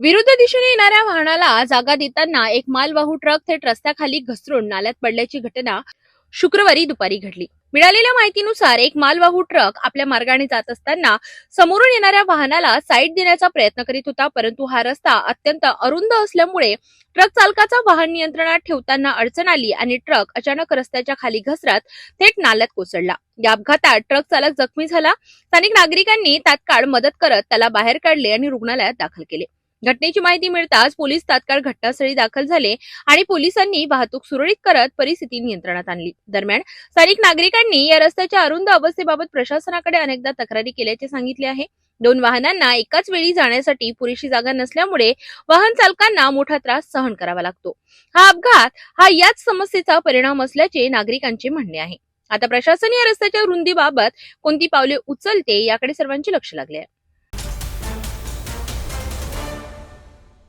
विरुद्ध दिशेने येणाऱ्या वाहनाला जागा देताना एक मालवाहू ट्रक थेट रस्त्याखाली घसरून नाल्यात पडल्याची घटना शुक्रवारी दुपारी घडली. मिळालेल्या माहितीनुसार एक मालवाहू ट्रक आपल्या मार्गाने जात असताना समोरून येणाऱ्या वाहनाला साईड देण्याचा प्रयत्न करीत होता परंतु हा रस्ता अत्यंत अरुंद असल्यामुळे ट्रक चालकाचा वाहन नियंत्रणात ठेवताना अडचण आली आणि ट्रक अचानक रस्त्याच्या खाली घसरत थेट नाल्यात कोसळला. या अपघातात ट्रक चालक जखमी झाला. स्थानिक नागरिकांनी तात्काळ मदत करत त्याला बाहेर काढले आणि रुग्णालयात दाखल केले. घटनेची माहिती मिळताच पोलीस तात्काळ घटनास्थळी दाखल झाले आणि पोलिसांनी वाहतूक सुरळीत करत परिस्थिती नियंत्रणात आणली. दरम्यान स्थानिक नागरिकांनी या रस्त्याच्या अरुंद अवस्थेबाबत प्रशासनाकडे अनेकदा तक्रारी केल्याचे सांगितले आहे. दोन वाहनांना एकाच वेळी जाण्यासाठी पुरेशी जागा नसल्यामुळे वाहन चालकांना मोठा त्रास सहन करावा लागतो. हा अपघात हा याच समस्येचा परिणाम असल्याचे नागरिकांचे म्हणणे आहे. आता प्रशासन या रस्त्याच्या रुंदीबाबत कोणती पावले उचलते याकडे सर्वांचे लक्ष लागले आहे.